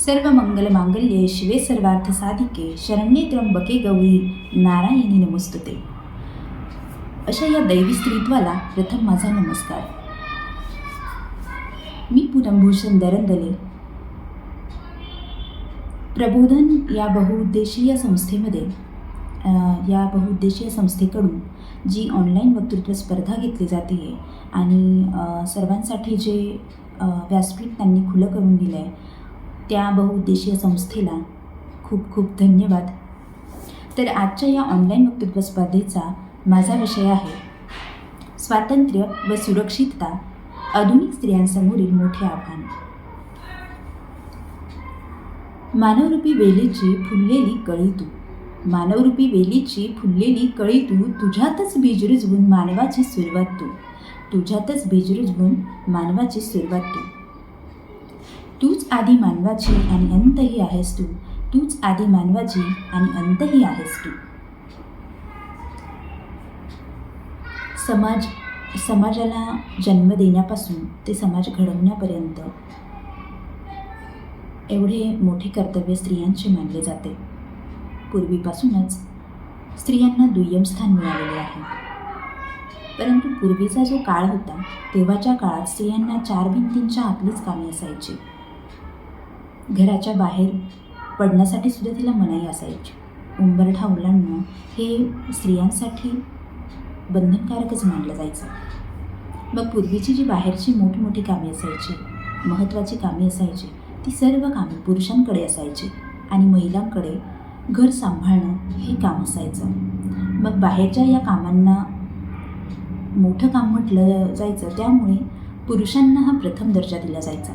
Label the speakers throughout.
Speaker 1: सर्व मंगल मांगल्य शिवे सर्वार्थ साधिके शरण्ये त्र्यंबके गौरी नारायणी नमस्तुते अशा या दैवी स्त्रीत्वाला प्रथम माझा नमस्कार मी पुनमभूषण दरंदले प्रबोधन या बहुउद्देशीय संस्थेमध्ये या बहुउद्देशीय संस्थेकडून जी ऑनलाईन वक्तृत्व स्पर्धा घेतली जाते आहे आणि सर्वांसाठी जे व्यासपीठ त्यांनी खुलं करून दिलं आहे त्या बहुउद्देशीय संस्थेला खूप खूप धन्यवाद. तर आजच्या या ऑनलाईन वक्तृत्व स्पर्धेचा माझा विषय आहे स्वातंत्र्य व सुरक्षितता आधुनिक स्त्रियांसमोरील मोठे आव्हान. मानवरूपी वेलीची फुललेली कळी तू मानवरूपी वेलीची फुललेली कळी तू तुझ्यातच बीज रुजवून मानवाची सुरुवात तू तुझ्यातच बीज रुजवून मानवाची सुरुवात तू. तूच आधी मानवाची आणि अंतही आहेस तू. तूच आधी मानवाची आणि अंतही आहेस तू. समाज समाजाला जन्म देण्यापासून ते समाज घडवण्यापर्यंत एवढे मोठे कर्तव्य स्त्रियांचे मानले जाते. पूर्वीपासूनच स्त्रियांना दुय्यम स्थान मिळालेले आहे. परंतु पूर्वीचा जो काळ होता तेव्हाच्या काळात स्त्रियांना चार भिंतींच्या आतलीच कामे असायची. घराच्या बाहेर पडण्यासाठी सुद्धा तिला मनाई असायची. उंबरठा ओलांडणं हे स्त्रियांसाठी बंधनकारकच मानलं जायचं. मग पूर्वीची जी बाहेरची मोठमोठी कामे असायची महत्त्वाची कामे असायची ती सर्व कामे पुरुषांकडे असायची आणि महिलांकडे घर सांभाळणं हे काम असायचं. मग बाहेरच्या या कामांना मोठं काम म्हटलं जायचं त्यामुळे पुरुषांना हा प्रथम दर्जा दिला जायचा.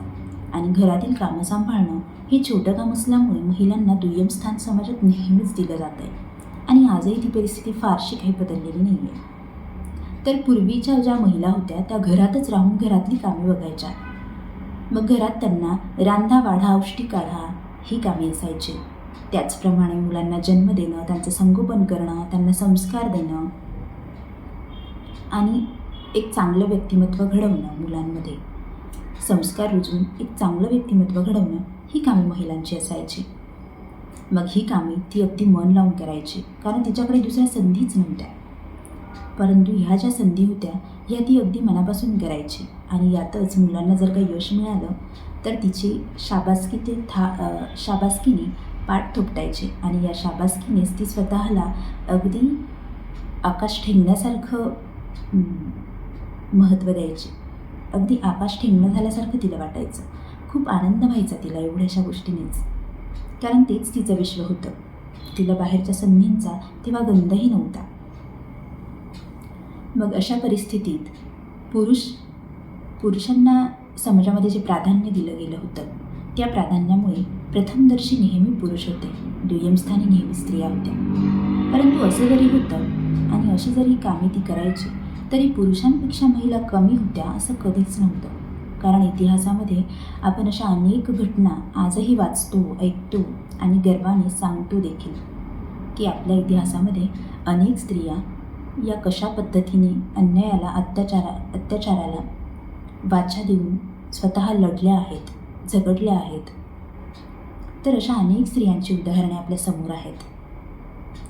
Speaker 1: आणि घरातील कामं सांभाळणं हे छोटं काम असल्यामुळे महिलांना दुय्यम स्थान समाजात नेहमीच दिलं जात आहे आणि आजही ती परिस्थिती फारशी काही बदललेली नाही आहे तर पूर्वीच्या ज्या महिला होत्या त्या घरातच राहून घरातली कामे बघायच्या. मग घरात त्यांना रांधा वाढा औष्टी काढा ही कामे असायची. त्याचप्रमाणे मुलांना जन्म देणं त्यांचं संगोपन करणं त्यांना संस्कार देणं. आणि एक चांगलं व्यक्तिमत्व घडवणं मुलांमध्ये. संस्कार रुजवून एक चांगलं व्यक्तिमत्व घडवणं ही कामे महिलांची असायची. मग ही कामे ती अगदी मन लावून करायची कारण तिच्याकडे दुसऱ्या संधीच नव्हत्या. परंतु ह्या ज्या संधी होत्या ह्या ती अगदी मनापासून करायची. आणि यातच मुलांना जर काही यश मिळालं तर तिची शाबासकी ते था शाबासकीने पाठ थोपटायची. आणि या शाबासकीनेच ती स्वतःला अगदी आकाश ठेंगण्यासारखं महत्त्व द्यायची. अगदी आकाश ठेंगणं झाल्यासारखं तिला वाटायचं. खूप आनंद व्हायचा तिला एवढ्याशा गोष्टीनेच. कारण तेच तिचं विश्व होतं. तिला बाहेरच्या संधींचा तेव्हा गंधही नव्हता. मग अशा परिस्थितीत पुरुष पुरुषांना समाजामध्ये जे प्राधान्य दिलं गेलं होतं त्या प्राधान्यामुळे प्रथमदर्शी नेहमी पुरुष होते दुय्यमस्थानी नेहमी स्त्रिया होत्या. परंतु असं जरी होतं आणि अशी जरी कामे ती करायची तरी पुरुषांपेक्षा महिला कमी होत्या असं कधीच नव्हतं. कारण इतिहासामध्ये आपण अशा अनेक घटना आजही वाचतो ऐकतो आणि गर्वाने सांगतो देखील की आपल्या इतिहासामध्ये अनेक स्त्रिया या कशा पद्धतीने अन्यायाला अत्याचारा अत्याचाराला वाचा देऊन स्वतः लढल्या आहेत झगडल्या आहेत. तर अशा अनेक स्त्रियांची उदाहरणे आपल्यासमोर आहेत.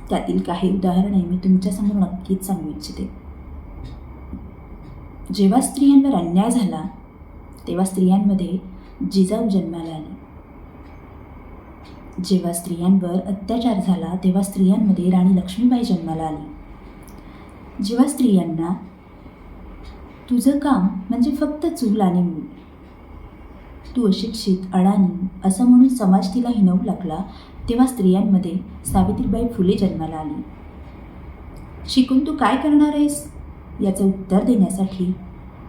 Speaker 1: त्यातील काही उदाहरणे मी तुमच्यासमोर नक्कीच सांगू इच्छिते. जेव्हा स्त्रियांवर अन्याय झाला तेव्हा स्त्रियांमध्ये जिजाऊ जन्माला आली. जेव्हा स्त्रियांवर अत्याचार झाला तेव्हा स्त्रियांमध्ये राणी लक्ष्मीबाई जन्माला आली. जेव्हा स्त्रियांना तुझं काम म्हणजे फक्त चूल आणि मूल. तू अशिक्षित अडाणी असं म्हणून समाज तिला हिनवू लागला तेव्हा स्त्रियांमध्ये सावित्रीबाई फुले जन्माला आली. शिकून तू काय करणार आहेस? याचं उत्तर देण्यासाठी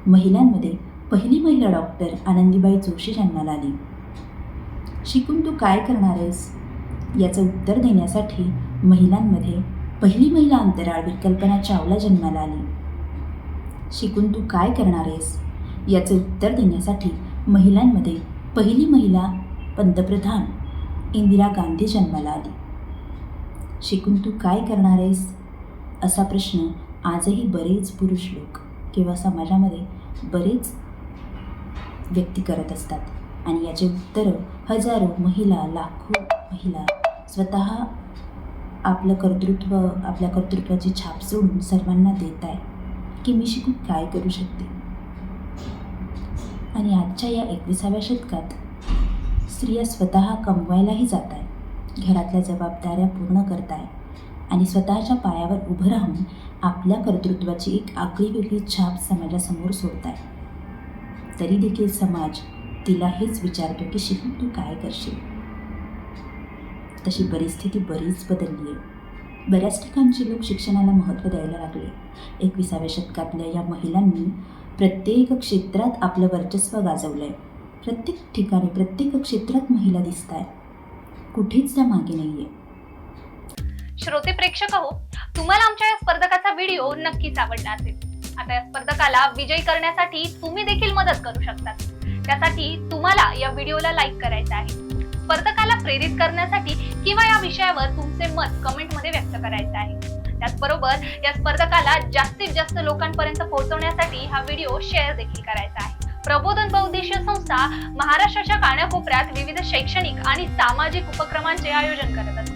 Speaker 1: महिलांमध्ये पहिली महिला डॉक्टर आनंदीबाई जोशी जन्माला आली. शिकून तू काय करणार आहेस? याचं उत्तर देण्यासाठी महिलांमध्ये पहिली महिला अंतराळवीर कल्पना चावला जन्माला आली. शिकून तू काय करणार आहेस? याचं उत्तर देण्यासाठी महिलांमध्ये पहिली महिला पंतप्रधान इंदिरा गांधी जन्माला आली. शिकून तू काय करणार आहेस? असा प्रश्न आजही बरेच पुरुष लोक किंवा समाजामध्ये बरेच व्यक्ती करत असतात. आणि याचे उत्तर हजारो महिला लाखो महिला स्वतः आपलं कर्तृत्व आपल्या कर्तृत्वाची छाप सोडून सर्वांना देत आहे की मी शिकून काय करू शकते? आणि आजच्या या एकविसाव्या शतकात स्त्रिया स्वतः कमवायलाही जात आहे घरातल्या जबाबदाऱ्या पूर्ण करत आहे आणि स्वतःच्या पायावर उभं राहून आपल्या कर्तृत्वाची एक आगळी वेगळी छाप समाजासमोर सोडत आहे तरी देखील समाज तिला हेच विचारतो की शिकून तू काय करशील? तशी परिस्थिती बरीच बदलली आहे. बऱ्याच ठिकाणचे लोक शिक्षणाला महत्त्व द्यायला लागले. एकविसाव्या शतकातल्या या महिलांनी प्रत्येक क्षेत्रात आपलं वर्चस्व गाजवलं आहे प्रत्येक ठिकाणी प्रत्येक क्षेत्रात महिला दिसत आहेत कुठेच त्या मागे नाही आहे
Speaker 2: श्रोते प्रेक्षक हो तुम्हाला आमच्या या स्पर्धकाचा व्हिडिओ नक्कीच आवडला असेल. आता या स्पर्धकाला विजयी करण्यासाठी तुम्ही देखील मदत करू शकता त्यासाठी तुम्हाला या व्हिडिओला लाईक करायचं आहे. स्पर्धकाला प्रेरित करण्यासाठी किंवा या विषयावर तुमचे मत कमेंटमध्ये व्यक्त करायचे आहे. त्याचबरोबर या स्पर्धकाला जास्तीत जास्त लोकांपर्यंत पोहोचवण्यासाठी हा व्हिडिओ शेअर देखील करायचा आहे. प्रबोधन बहुद्देशीय संस्था महाराष्ट्राच्या कानाकोपऱ्यात विविध शैक्षणिक आणि सामाजिक उपक्रमांचे आयोजन करत असते.